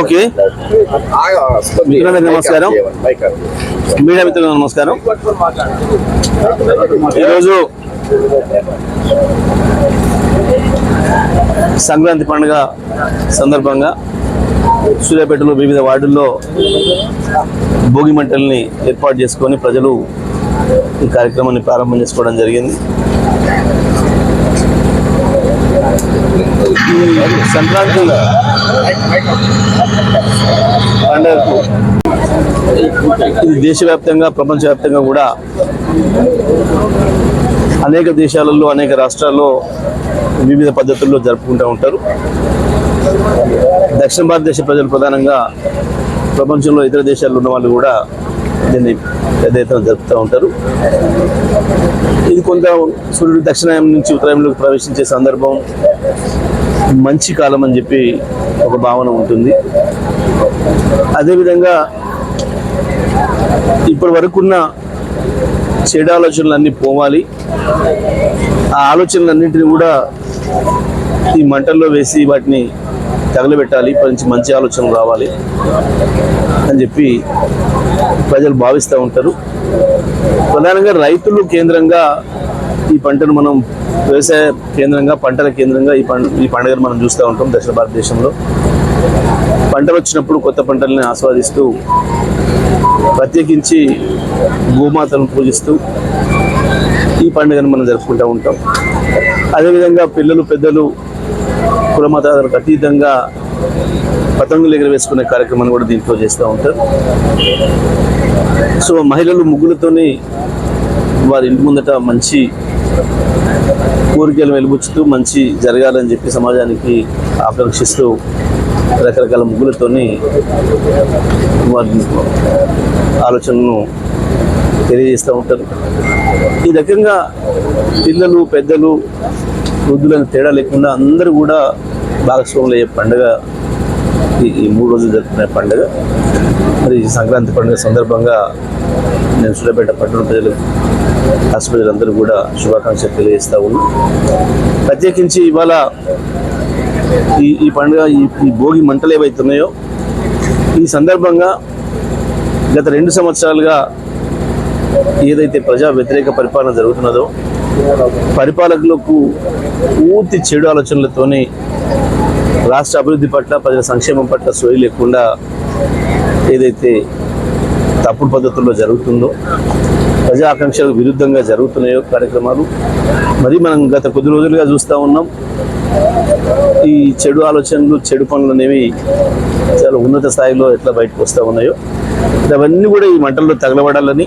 Okay. నమస్కారం. Media మిత్రులు నమస్కారం. ఈరోజు సంక్రాంతి పండుగ సందర్భంగా సూర్యాపేటలో వివిధ వార్డుల్లో భోగి మంటల్ని ఏర్పాటు చేసుకొని ప్రజలు ఈ కార్యక్రమాన్ని ప్రారంభం చేసుకోవడం జరిగింది. సంక్రాంతి పండుగకు ఇది దేశవ్యాప్తంగా ప్రపంచవ్యాప్తంగా కూడా అనేక దేశాలలో అనేక రాష్ట్రాల్లో వివిధ పద్ధతుల్లో జరుపుకుంటూ ఉంటారు. దక్షిణ భారతదేశ ప్రజలు ప్రధానంగా ప్రపంచంలో ఇతర దేశాల్లో ఉన్న వాళ్ళు కూడా దీన్ని పెద్ద ఎత్తున జరుపుతూ ఉంటారు. ఇది కొంత సూర్యుడు దక్షిణాయం నుంచి ఉత్తరాయంలోకి ప్రవేశించే సందర్భం. మంచి కాలం అని చెప్పి ఒక భావన ఉంటుంది. అదేవిధంగా ఇప్పటి వరకున్న చెడు ఆలోచనలన్నీ పోవాలి. ఆ ఆలోచనలన్నింటినీ కూడా ఈ మంటల్లో వేసి వాటిని తగలబెట్టాలి. మంచి మంచి ఆలోచనలు రావాలి అని చెప్పి ప్రజలు భావిస్తూ ఉంటారు. ప్రధానంగా రైతులు కేంద్రంగా ఈ పంటను మనం వ్యవసాయ కేంద్రంగా పంటల కేంద్రంగా ఈ పండు ఈ పండుగను మనం చూస్తూ ఉంటాం దక్షిణ భారతదేశంలో. పంటలు వచ్చినప్పుడు కొత్త పంటల్ని ఆస్వాదిస్తూ ప్రత్యేకించి గోమాతను పూజిస్తూ ఈ పండుగను మనం జరుపుకుంటూ ఉంటాం. అదేవిధంగా పిల్లలు పెద్దలు కులమతాలకు అతీతంగా పతంగులు ఎగరవేసుకునే కార్యక్రమాన్ని కూడా దీంట్లో చేస్తూ ఉంటారు. సో మహిళలు ముగ్గులతోనే వారి ఇంటి ముందట మంచి కోరికలు వెలుబుచ్చుతూ మంచి జరగాలని చెప్పి సమాజానికి ఆకాంక్షిస్తూ రకరకాల ముగ్గులతోని వారి ఆలోచనలను తెలియజేస్తూ ఉంటారు. ఈ రకంగా పిల్లలు పెద్దలు వృద్ధులను తేడా లేకుండా అందరూ కూడా భాగస్వాములు అయ్యే పండుగ ఈ ఈ మూడు రోజులు జరుపుకునే పండుగ. మరి ఈ సంక్రాంతి పండుగ సందర్భంగా నేను సూర్యాపేట పట్టణ ప్రజలు రాష్ట్ర ప్రజలందరూ కూడా శుభాకాంక్షలు తెలియజేస్తా ఉన్నాను ప్రత్యేకించి ఇవాళ ఈ ఈ పండుగ ఈ ఈ భోగి మంటలు ఏవైతున్నాయో ఈ సందర్భంగా గత రెండు సంవత్సరాలుగా ఏదైతే ప్రజా వ్యతిరేక పరిపాలన జరుగుతున్నదో పరిపాలకులకు పూర్తి చెడు ఆలోచనలతోనే రాష్ట్ర అభివృద్ధి పట్ల ప్రజల సంక్షేమం పట్ల సోయి లేకుండా ఏదైతే తప్పుడు పద్ధతుల్లో జరుగుతుందో ప్రజా ఆకాంక్షలకు విరుద్ధంగా జరుగుతున్నాయో కార్యక్రమాలు మరి మనం గత కొద్ది రోజులుగా చూస్తూ ఉన్నాం. ఈ చెడు ఆలోచనలు చెడు పనులు అనేవి చాలా ఉన్నత స్థాయిలో ఎట్లా బయటకు వస్తూ ఉన్నాయో అవన్నీ కూడా ఈ మంటల్లో తగలబడాలని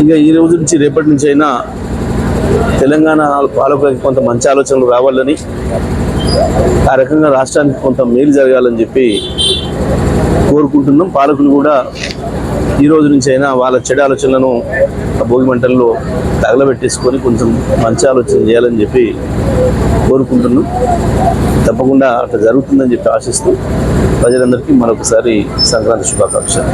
ఇంకా ఈ రోజు నుంచి రేపటి నుంచి అయినా తెలంగాణ పాలకులకి కొంత మంచి ఆలోచనలు రావాలని ఆ రకంగా రాష్ట్రానికి కొంత మేలు జరగాలని చెప్పి కోరుకుంటున్నాం. పాలకులు కూడా ఈ రోజు నుంచి అయినా వాళ్ళ చెడు ఆలోచనలను ఆ భోగి మంటల్లో తగలబెట్టేసుకొని కొంచెం మంచి ఆలోచన చేయాలని చెప్పి కోరుకుంటున్నాం. తప్పకుండా అట్లా జరుగుతుందని చెప్పి ఆశిస్తూ ప్రజలందరికీ మరొకసారి సంక్రాంతి శుభాకాంక్షలు.